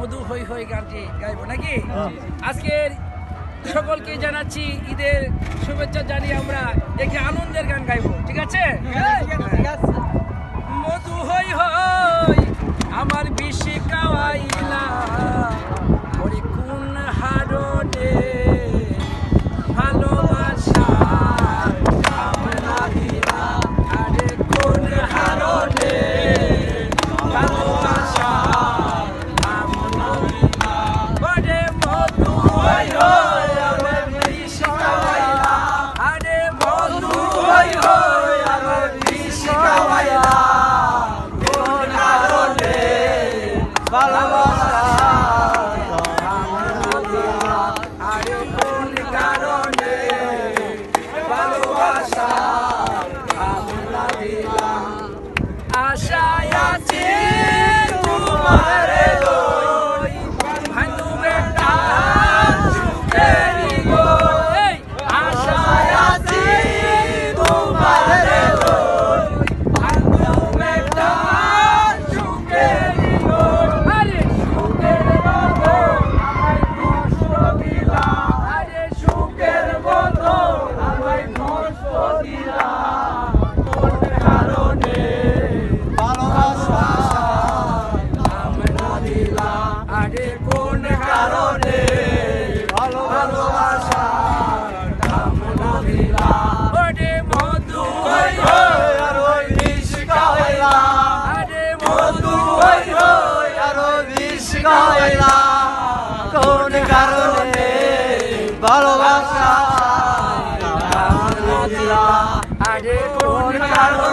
মধু হই হই গানটি গাইব নাকি? আজকের সকলকে জানাচ্ছি ঈদের শুভেচ্ছা জানিয়ে আমরা দেখি আনন্দের গান গাইব ঠিক আছে। Latino Mares. কয়লা কোন কারণে ভালোবাসা আরে কোন কারণে?